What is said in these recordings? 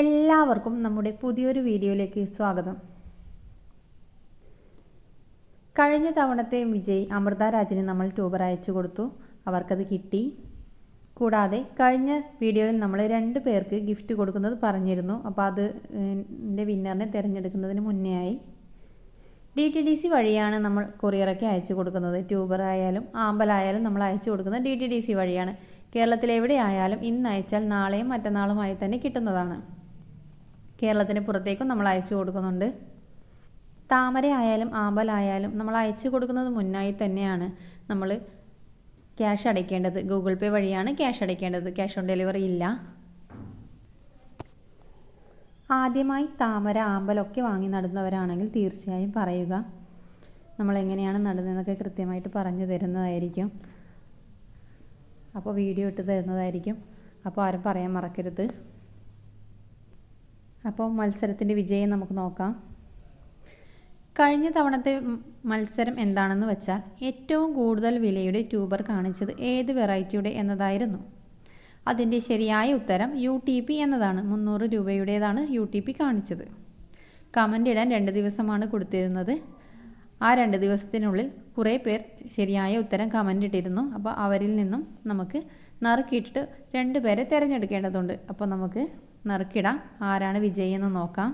എല്ലാവർക്കും നമ്മുടെ പുതിയൊരു വീഡിയോയിലേക്ക് സ്വാഗതം. കഴിഞ്ഞ തവണത്തെ വിജയ് അമൃത രാജിന് നമ്മൾ ട്യൂബർ അയച്ചു കൊടുത്തു. അവർക്കത് കിട്ടി. കൂടാതെ കഴിഞ്ഞ വീഡിയോയിൽ നമ്മൾ രണ്ട് പേർക്ക് ഗിഫ്റ്റ് കൊടുക്കുന്നത് പറഞ്ഞിരുന്നു. അപ്പോൾ അത് എന്റെ വിന്നറിനെ തിരഞ്ഞെടുക്കുന്നതിന് മുന്നേ ആയി. ഡി ടി ഡി സി വഴിയാണ് നമ്മൾ കൊറിയറൊക്കെ അയച്ചു കൊടുക്കുന്നത്. ട്യൂബർ ആയാലും ആമ്പലായാലും നമ്മൾ അയച്ചു കൊടുക്കുന്നത് ഡി ടി ഡി സി വഴിയാണ്. കേരളത്തിൽ എവിടെയായാലും ഇന്ന് അയച്ചാൽ നാളെയും മറ്റന്നാളുമായി തന്നെ കിട്ടുന്നതാണ്. കേരളത്തിന് പുറത്തേക്കും നമ്മൾ അയച്ചു കൊടുക്കുന്നുണ്ട്. താമര ആയാലും ആമ്പലായാലും നമ്മൾ അയച്ചു കൊടുക്കുന്നത് മുന്നായി തന്നെയാണ് നമ്മൾ ക്യാഷ് അടയ്ക്കേണ്ടത്. ഗൂഗിൾ പേ വഴിയാണ് ക്യാഷ് അടയ്ക്കേണ്ടത്. ക്യാഷ് ഓൺ ഡെലിവറി ഇല്ല. ആദ്യമായി താമര ആമ്പലൊക്കെ വാങ്ങി നടുന്നവരാണെങ്കിൽ തീർച്ചയായും പറയുക. നമ്മൾ എങ്ങനെയാണ് നടുന്നതെന്നൊക്കെ കൃത്യമായിട്ട് പറഞ്ഞു തരുന്നതായിരിക്കും. അപ്പോൾ വീഡിയോ ഇട്ട് തരുന്നതായിരിക്കും. അപ്പോൾ ആരും പറയാൻ മറക്കരുത്. അപ്പോൾ മത്സരത്തിന്റെ വിജയം നമുക്ക് നോക്കാം. കഴിഞ്ഞ തവണത്തെ മത്സരം എന്താണെന്ന് വെച്ചാൽ ഏറ്റവും കൂടുതൽ വിലയുടെ ട്യൂബർ കാണിച്ചത് ഏത് വെറൈറ്റിയുടെ എന്നതായിരുന്നു. അതിന്റെ ശരിയായ ഉത്തരം യു ടി പി എന്നതാണ്. മുന്നൂറ് രൂപയുടേതാണ് യു ടി പി കാണിച്ചത്. കമന്റ് ഇടാൻ രണ്ട് ദിവസമാണ് കൊടുത്തിരുന്നത്. ആ രണ്ട് ദിവസത്തിനുള്ളിൽ കുറേ പേർ ശരിയായ ഉത്തരം കമന്റ് ഇട്ടിരുന്നു. അപ്പോൾ അവരിൽ നിന്നും നമുക്ക് നറുക്കിയിട്ടിട്ട് രണ്ട് പേരെ തിരഞ്ഞെടുക്കേണ്ടതുണ്ട്. അപ്പോൾ നമുക്ക് നറുക്കിടാം. ആരാണ് വിജയി എന്ന് നോക്കാം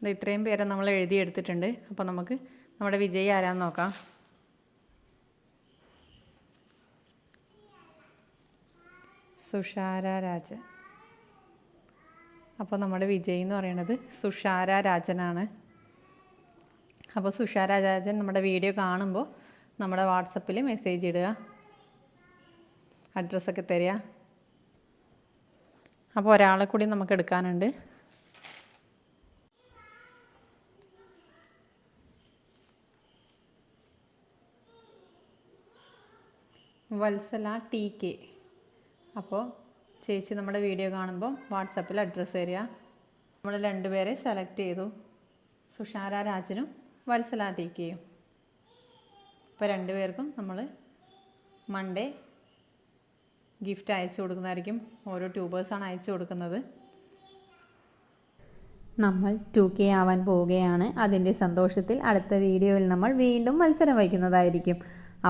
ഇത്രയും പേരെ നമ്മൾ എഴുതിയെടുത്തിട്ടുണ്ട്. അപ്പോൾ നമുക്ക് നമ്മുടെ വിജയി ആരാന്ന് നോക്കാം. സുഷാര രാജൻ അപ്പോൾ നമ്മുടെ വിജയ് എന്ന് പറയുന്നത് സുഷാര രാജനാണ്. അപ്പോൾ സുഷാര രാജൻ നമ്മുടെ വീഡിയോ കാണുമ്പോൾ നമ്മുടെ വാട്സപ്പിൽ മെസ്സേജ് ഇടുക. അഡ്രസ്സൊക്കെ തരിക. അപ്പോൾ ഒരാളെ കൂടി നമുക്ക് എടുക്കാനുണ്ട്. വത്സല ടി കെ അപ്പോൾ ചേച്ചി നമ്മുടെ വീഡിയോ കാണുമ്പോൾ വാട്സപ്പിൽ അഡ്രസ്സ് തരിക. നമ്മൾ രണ്ടുപേരെ സെലക്ട് ചെയ്തു. സുഷാര രാജനും വത്സല ടി കെയും ഇപ്പോൾ രണ്ടുപേർക്കും നമ്മൾ മൺഡേ ഗിഫ്റ്റ് അയച്ചു കൊടുക്കുന്നതായിരിക്കും. ഓരോ ട്യൂബേഴ്സാണ് അയച്ചു കൊടുക്കുന്നത്. നമ്മൾ ടു കെ ആവാൻ പോവുകയാണ്. അതിന്റെ സന്തോഷത്തിൽ അടുത്ത വീഡിയോയിൽ നമ്മൾ വീണ്ടും മത്സരം വയ്ക്കുന്നതായിരിക്കും.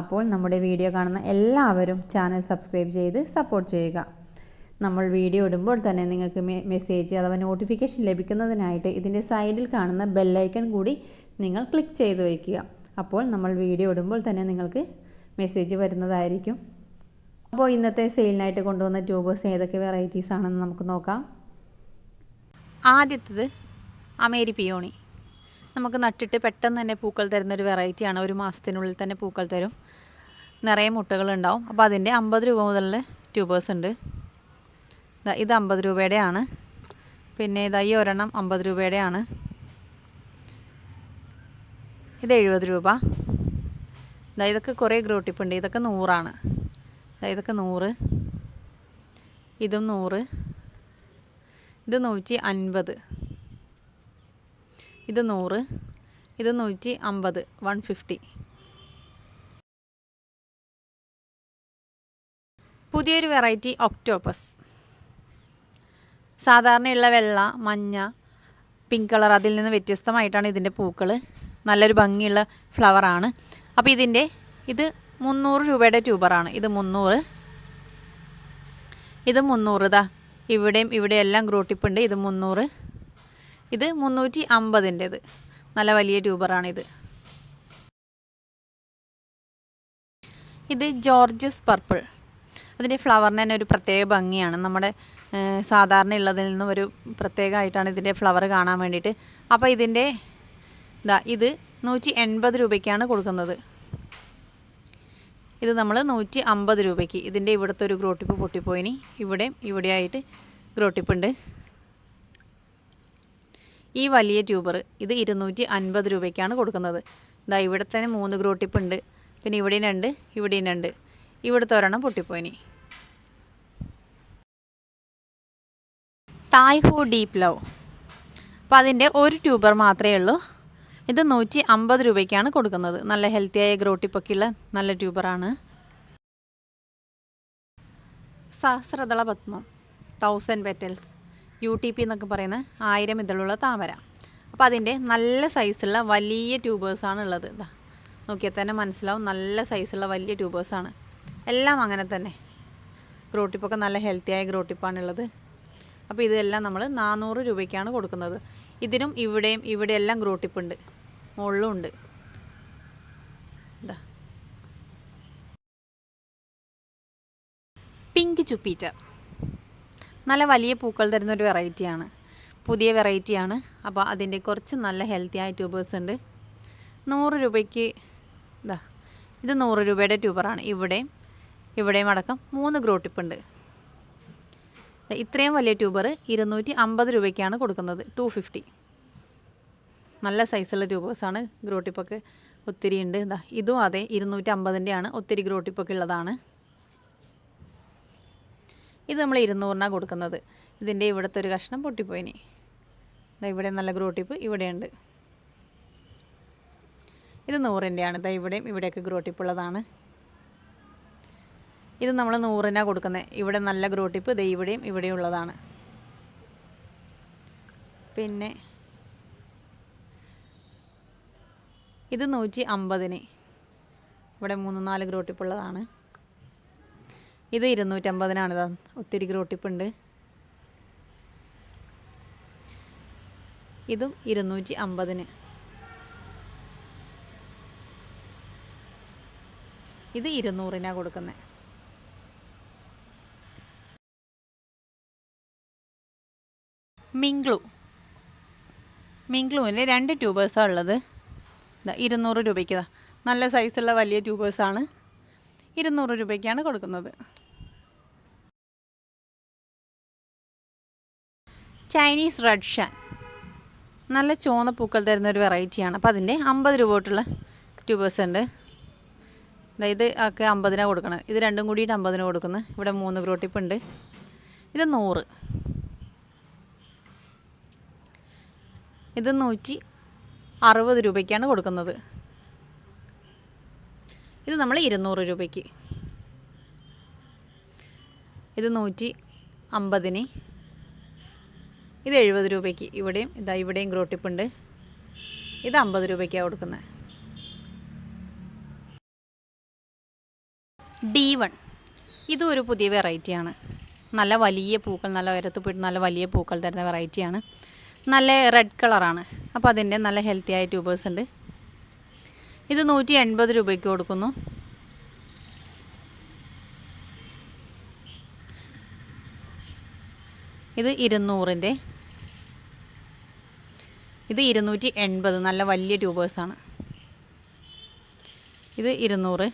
അപ്പോൾ നമ്മുടെ വീഡിയോ കാണുന്ന എല്ലാവരും ചാനൽ സബ്സ്ക്രൈബ് ചെയ്ത് സപ്പോർട്ട് ചെയ്യുക. നമ്മൾ വീഡിയോ ഇടുമ്പോൾ തന്നെ നിങ്ങൾക്ക് മെസ്സേജ് അഥവാ നോട്ടിഫിക്കേഷൻ ലഭിക്കുന്നതിനായിട്ട് ഇതിന്റെ സൈഡിൽ കാണുന്ന ബെല്ലൈക്കൺ കൂടി നിങ്ങൾ ക്ലിക്ക് ചെയ്ത് വയ്ക്കുക. അപ്പോൾ നമ്മൾ വീഡിയോ ഇടുമ്പോൾ തന്നെ നിങ്ങൾക്ക് മെസ്സേജ് വരുന്നതായിരിക്കും. അപ്പോൾ ഇന്നത്തെ സെയിലിനായിട്ട് കൊണ്ടുവന്ന ട്യൂബേഴ്സ് ഏതൊക്കെ വെറൈറ്റീസ് ആണെന്ന് നമുക്ക് നോക്കാം. ആദ്യത്തത് അമേരി പിയോണി. നമുക്ക് നട്ടിട്ട് പെട്ടെന്ന് തന്നെ പൂക്കൾ തരുന്ന തരുന്നൊരു വെറൈറ്റിയാണ് ഒരു മാസത്തിനുള്ളിൽ തന്നെ പൂക്കൾ തരും. നിറയെ മുട്ടകളുണ്ടാവും അപ്പോൾ അതിന്റെ അമ്പത് രൂപ മുതലുള്ള ട്യൂബേഴ്സ് ഉണ്ട്. ഇത് അമ്പത് രൂപയുടെയാണ്. പിന്നെ ഇതാ ഈ ഒരെണ്ണം അമ്പത് രൂപയുടെയാണ്. ഇത് എഴുപത് രൂപ. ഇതാ ഇതൊക്കെ കുറേ ഗ്രോട്ടിപ്പുണ്ട്. ഇതൊക്കെ നൂറാണ്. ഇതൊക്കെ നൂറ്. ഇതും നൂറ്. ഇത് നൂറ്റി അൻപത്. ഇത് നൂറ്. ഇത് നൂറ്റി അമ്പത്. One fifty. പുതിയൊരു വെറൈറ്റി ഒക്ടോപ്പസ്. സാധാരണയുള്ള വെള്ള മഞ്ഞ പിങ്ക് കളർ അതിൽ നിന്ന് വ്യത്യസ്തമായിട്ടാണ് ഇതിന്റെ പൂക്കൾ നല്ലൊരു ഭംഗിയുള്ള ഫ്ലവറാണ്. അപ്പോൾ ഇതിന്റെ ഇത് മുന്നൂറ് രൂപയുടെ ട്യൂബറാണ്. ഇത് മുന്നൂറ്. ഇത് മുന്നൂറ് ഇതാ ഇവിടെയും ഇവിടെ എല്ലാം ഗ്രൂട്ടിപ്പുണ്ട്. ഇത് മുന്നൂറ്. ഇത് മുന്നൂറ്റി അമ്പതിന്റെത് നല്ല വലിയ ട്യൂബറാണിത്. ഇത് ജോർജസ് പർപ്പിൾ. അതിന്റെ ഫ്ലവറിന് തന്നെ ഒരു പ്രത്യേക ഭംഗിയാണ്. നമ്മുടെ സാധാരണ ഉള്ളതിൽ നിന്നും ഒരു പ്രത്യേകമായിട്ടാണ് ഇതിന്റെ ഫ്ലവർ കാണാൻ വേണ്ടിയിട്ട്. അപ്പോൾ ഇതിന്റെ ഇതാ ഇത് നൂറ്റി എൺപത് രൂപയ്ക്കാണ് കൊടുക്കുന്നത്. ഇത് നമ്മൾ നൂറ്റി അമ്പത് രൂപയ്ക്ക്. ഇതിന്റെ ഇവിടുത്തെ ഒരു ഗ്രോട്ടിപ്പ് പൊട്ടിപ്പോയിനി ഇവിടെയും ഇവിടെയായിട്ട് ഗ്രോട്ടിപ്പുണ്ട് ഈ വലിയ ട്യൂബർ ഇത് ഇരുന്നൂറ്റി അൻപത് രൂപയ്ക്കാണ് കൊടുക്കുന്നത്. ഇതാ ഇവിടെ തന്നെ മൂന്ന് ഗ്രോട്ടിപ്പ് ഉണ്ട്. പിന്നെ ഇവിടെയും രണ്ട് ഇവിടെയും രണ്ട്. ഇവിടുത്തെ ഒരെണ്ണം പൊട്ടിപ്പോയിനി തായ് ഡീപ്പ് ലവ് അപ്പോൾ അതിന്റെ ഒരു ട്യൂബർ മാത്രമേ ഉള്ളൂ. ഇത് നൂറ്റി അമ്പത് രൂപയ്ക്കാണ് കൊടുക്കുന്നത്. നല്ല ഹെൽത്തിയായ ഗ്രോട്ടിപ്പൊക്കെയുള്ള നല്ല ട്യൂബറാണ് സഹസ്രദള Padmam thousand petals U T P എന്നൊക്കെ പറയുന്ന ആയിരം ഇതളുള്ള താമര. അപ്പോൾ അതിന്റെ നല്ല സൈസുള്ള വലിയ ട്യൂബേഴ്സാണ് ഉള്ളത്. ഇതാ നോക്കിയാൽ തന്നെ മനസ്സിലാവും നല്ല സൈസുള്ള വലിയ ട്യൂബേഴ്സാണ് എല്ലാം അങ്ങനെ തന്നെ. ഗ്രോട്ടിപ്പൊക്കെ നല്ല ഹെൽത്തിയായ ഗ്രോട്ടിപ്പാണുള്ളത് അപ്പോൾ ഇതെല്ലാം നമ്മൾ നാനൂറ് രൂപയ്ക്കാണ് കൊടുക്കുന്നത്. ഇതിനും ഇവിടെയും ഇവിടെയെല്ലാം ഗ്രോട്ടിപ്പുണ്ട്. മുകളിലും ഉണ്ട് പിങ്ക് ചുപ്പീറ്റർ നല്ല വലിയ പൂക്കൾ തരുന്ന ഒരു വെറൈറ്റിയാണ്. പുതിയ വെറൈറ്റിയാണ്. അപ്പോൾ അതിന്റെ കുറച്ച് നല്ല ഹെൽത്തി ആയ ട്യൂബേഴ്സ് ഉണ്ട്. നൂറ് രൂപയ്ക്ക് ഇതാ ഇത് നൂറ് രൂപയുടെ ട്യൂബറാണ്. ഇവിടെയും ഇവിടെയും അടക്കം മൂന്ന് ഗ്രോ ടിപ്പുണ്ട് ഇത്രയും വലിയ ട്യൂബർ ഇരുന്നൂറ്റി അമ്പത് രൂപയ്ക്കാണ് കൊടുക്കുന്നത്. ടു ഫിഫ്റ്റി നല്ല സൈസുള്ള ട്യൂബേഴ്സാണ് ഗ്രോട്ടിപ്പൊക്കെ ഒത്തിരി ഉണ്ട്. ഇതാ ഇതും അതെ ഇരുന്നൂറ്റി അമ്പതിന്റെയാണ് ഒത്തിരി ഗ്രോട്ടിപ്പൊക്കെ ഉള്ളതാണ്. ഇത് നമ്മൾ ഇരുന്നൂറിനാണ് കൊടുക്കുന്നത്. ഇതിന്റെ ഇവിടുത്തെ ഒരു കഷ്ണം പൊട്ടിപ്പോയിനി ഇതാ ഇവിടെ നല്ല ഗ്രോട്ടിപ്പ് ഇവിടെയുണ്ട് ഇത് നൂറിന്റെയാണ് ഇതാ ഇവിടെയും ഇവിടെയൊക്കെ ഗ്രോട്ടിപ്പ് ഉള്ളതാണ്. ഇത് നമ്മൾ നൂറിനാണ് കൊടുക്കുന്നത് ഇവിടെ നല്ല ഗ്രോട്ടിപ്പ് ദേ ഇവിടെയും ഇവിടെയും ഉള്ളതാണ്. പിന്നെ ഇത് നൂറ്റി അമ്പതിന് ഇവിടെ മൂന്ന് നാല് ഗ്രോ ഉള്ളതാണ്. ഇത് ഇരുന്നൂറ്റമ്പതിനാണ്. ഇതാ ഒത്തിരി ഗ്രോ ഉണ്ട്. ഇതും ഇരുന്നൂറ്റി അമ്പതിന് ഇത് ഇരുന്നൂറിനാണ് കൊടുക്കുന്നത് മിങ്ക്ലു. മിങ്ക്ലുവിൽ രണ്ട് ട്യൂബേഴ്സാണ് ഉള്ളത്. ഇരുന്നൂറ് രൂപയ്ക്ക് നല്ല സൈസുള്ള വലിയ ട്യൂബേഴ്സാണ്. ഇരുന്നൂറ് രൂപയ്ക്കാണ് കൊടുക്കുന്നത്. ചൈനീസ് റെഡ് ഷാൻ. നല്ല ചുവന്ന പൂക്കൾ തരുന്ന ഒരു വെറൈറ്റിയാണ്. അപ്പോൾ അതിന്റെ അമ്പത് രൂപ തൊട്ടുള്ള ട്യൂബേഴ്സ് ഉണ്ട്. ഇത് ഒക്കെ അമ്പതിനാണ് കൊടുക്കുന്നത് ഇത് രണ്ടും കൂടിയിട്ട് അമ്പതിന് കൊടുക്കുന്നത് ഇവിടെ മൂന്ന് ഗ്രോട്ടിപ്പ് ഉണ്ട് ഇത് നൂറ്. ഇത് നൂറ്റി അറുപത് രൂപയ്ക്കാണ് കൊടുക്കുന്നത്. ഇത് നമ്മൾ ഇരുന്നൂറ് രൂപയ്ക്ക്. ഇത് നൂറ്റി അമ്പതിന്. ഇത് എഴുപത് രൂപയ്ക്ക്. ഇവിടെയും ഇതാ ഇവിടെയും ഗ്രോട്ടിപ്പുണ്ട്. ഇത് അമ്പത് രൂപയ്ക്കാണ് കൊടുക്കുന്നത്. D one. ഇതും ഒരു പുതിയ വെറൈറ്റിയാണ് നല്ല വലിയ പൂക്കൾ നല്ല ഉയരത്ത് പോയിട്ട് നല്ല വലിയ പൂക്കൾ തരുന്ന വെറൈറ്റിയാണ് നല്ല റെഡ് കളറാണ് അപ്പോൾ അതിന്റെ നല്ല ഹെൽത്തി ആയ ട്യൂബേഴ്സ് ഉണ്ട്. ഇത് നൂറ്റി എൺപത് രൂപയ്ക്ക് കൊടുക്കുന്നു. ഇത് ഇരുന്നൂറിന്റെ ഇത് ഇരുന്നൂറ്റി എൺപത് നല്ല വലിയ ട്യൂബേഴ്സാണ് ഇത് ഇരുന്നൂറ്.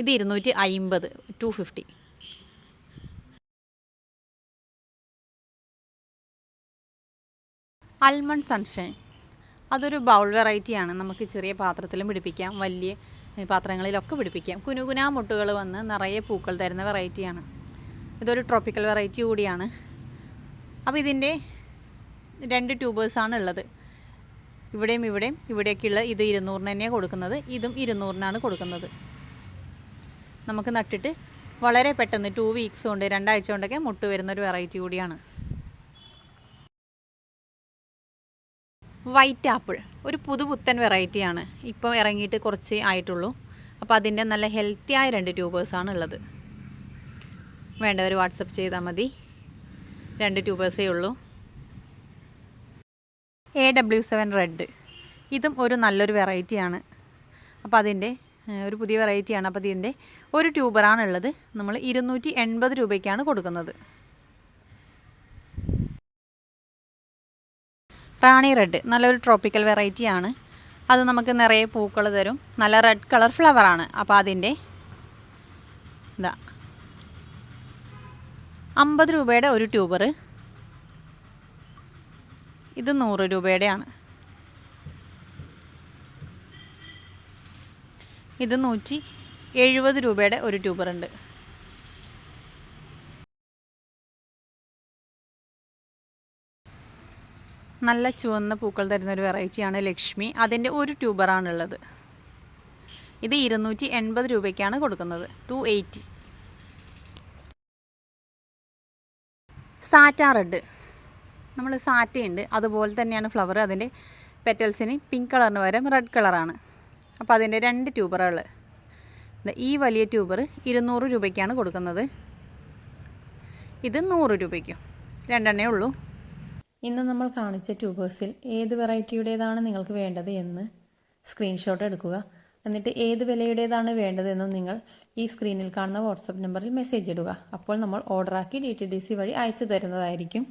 ഇത് ഇരുന്നൂറ്റി അയിമ്പത് ടു ഫിഫ്റ്റി അൽമണ്ട് സൺഷൈൻ. അതൊരു ബൗൾ വെറൈറ്റിയാണ്. നമുക്ക് ചെറിയ പാത്രത്തിലും പിടിപ്പിക്കാം. വലിയ പാത്രങ്ങളിലൊക്കെ പിടിപ്പിക്കാം. കുനുകുനാ മുട്ടുകൾ വന്ന് നിറയെ പൂക്കൾ തരുന്ന വെറൈറ്റിയാണ്. ഇതൊരു ട്രോപ്പിക്കൽ വെറൈറ്റി കൂടിയാണ്. അപ്പോൾ ഇതിന്റെ രണ്ട് ട്യൂബേഴ്സാണ് ഉള്ളത്. ഇവിടെയും ഇവിടെയും ഇവിടെയൊക്കെയുള്ള ഇത് ഇരുന്നൂറിന് തന്നെയാണ് കൊടുക്കുന്നത്. ഇതും ഇരുന്നൂറിനാണ് കൊടുക്കുന്നത്. നമുക്ക് നട്ടിട്ട് വളരെ പെട്ടെന്ന് ടു വീക്സ് കൊണ്ട് രണ്ടാഴ്ച കൊണ്ടൊക്കെ മുട്ട് വരുന്നൊരു വെറൈറ്റി കൂടിയാണ്. White apple. ഒരു പുതുപുത്തൻ വെറൈറ്റിയാണ് ഇപ്പോൾ ഇറങ്ങിയിട്ട് കുറച്ച് ആയിട്ടുള്ളൂ. അപ്പോൾ അതിന്റെ നല്ല ഹെൽത്തിയായ രണ്ട് ട്യൂബേഴ്സാണ് ഉള്ളത്. വേണ്ടവർ വാട്സപ്പ് ചെയ്താൽ മതി. രണ്ട് ട്യൂബേഴ്സേ ഉള്ളൂ. എ ഡബ്ല്യു സെവൻ റെഡ് ഇതും ഒരു നല്ലൊരു വെറൈറ്റിയാണ് അപ്പോൾ അതിന്റെ ഒരു പുതിയ വെറൈറ്റിയാണ് അപ്പോൾ ഇതിന്റെ ഒരു ട്യൂബറാണുള്ളത് നമ്മൾ ഇരുന്നൂറ്റി എൺപത് രൂപയ്ക്കാണ് കൊടുക്കുന്നത്. റാണി റെഡ്. നല്ലൊരു ട്രോപ്പിക്കൽ വെറൈറ്റിയാണ് അത് നമുക്ക് നിറയെ പൂക്കൾ തരും. നല്ല റെഡ് കളർ ഫ്ലവറാണ് അപ്പോൾ അതിന്റെ ഇതാ. അമ്പത് രൂപയുടെ ഒരു ട്യൂബർ ഇത് നൂറ് രൂപയുടെയാണ്. ഇത് നൂറ്റി എഴുപത് രൂപയുടെ ഒരു ട്യൂബർ നല്ല ചുവന്ന പൂക്കൾ തരുന്ന ഒരു വെറൈറ്റിയാണ് ലക്ഷ്മി. അതിന്റെ ഒരു ട്യൂബറാണുള്ളത്. ഇത് ഇരുന്നൂറ്റി എൺപത് രൂപയ്ക്കാണ് കൊടുക്കുന്നത്. Two eighty. സാറ്റ റെഡ്. നമ്മൾ സാറ്റയുണ്ട്. അതുപോലെ തന്നെയാണ് ഫ്ലവർ. അതിന്റെ പെറ്റൽസിന് പിങ്ക് കളറിന് പകരം റെഡ് കളറാണ്. അപ്പോൾ അതിന്റെ രണ്ട് ട്യൂബറുകൾ ഈ വലിയ ട്യൂബർ ഇരുന്നൂറ് രൂപയ്ക്കാണ് കൊടുക്കുന്നത്. ഇത് നൂറ് രൂപയ്ക്കും. രണ്ടെണ്ണേ ഉള്ളൂ. ഇന്ന് നമ്മൾ കാണിച്ച ട്യൂബേഴ്സിൽ ഏത് വെറൈറ്റിയുടേതാണ് നിങ്ങൾക്ക് വേണ്ടത് എന്ന് സ്ക്രീൻഷോട്ട് എടുക്കുക. എന്നിട്ട് ഏത് വിലയുടേതാണ് വേണ്ടതെന്നും നിങ്ങൾ ഈ സ്ക്രീനിൽ കാണുന്ന വാട്സപ്പ് നമ്പറിൽ മെസ്സേജ് ഇടുക. അപ്പോൾ നമ്മൾ ഓർഡറാക്കി ഡി ടി ഡി സി വഴി അയച്ചു തരുന്നതായിരിക്കും.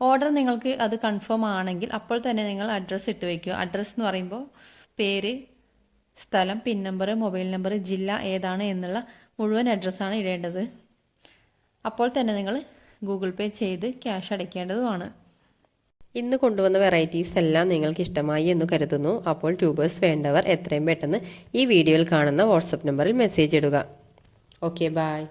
ഓർഡർ നിങ്ങൾക്ക് അത് കൺഫേം ആണെങ്കിൽ അപ്പോൾ തന്നെ നിങ്ങൾ അഡ്രസ്സ് ഇട്ട് വയ്ക്കുക അഡ്രസ്സ് എന്ന് പറയുമ്പോൾ പേര് സ്ഥലം പിൻ നമ്പർ മൊബൈൽ നമ്പർ ജില്ല ഏതാണ് എന്നുള്ള മുഴുവൻ അഡ്രസ്സാണ് ഇടേണ്ടത്. അപ്പോൾ തന്നെ നിങ്ങൾ ഗൂഗിൾ പേ ചെയ്ത് ക്യാഷ് അടയ്ക്കേണ്ടതുമാണ്. ഇന്ന് കൊണ്ടുവന്ന വെറൈറ്റീസ് എല്ലാം നിങ്ങൾക്ക് ഇഷ്ടമായി എന്ന് കരുതുന്നു. അപ്പോൾ ട്യൂബേഴ്സ് വേണ്ടവർ എത്രയും പെട്ടെന്ന് ഈ വീഡിയോയിൽ കാണുന്ന വാട്സപ്പ് നമ്പറിൽ മെസ്സേജ് ഇടുക. Okay bye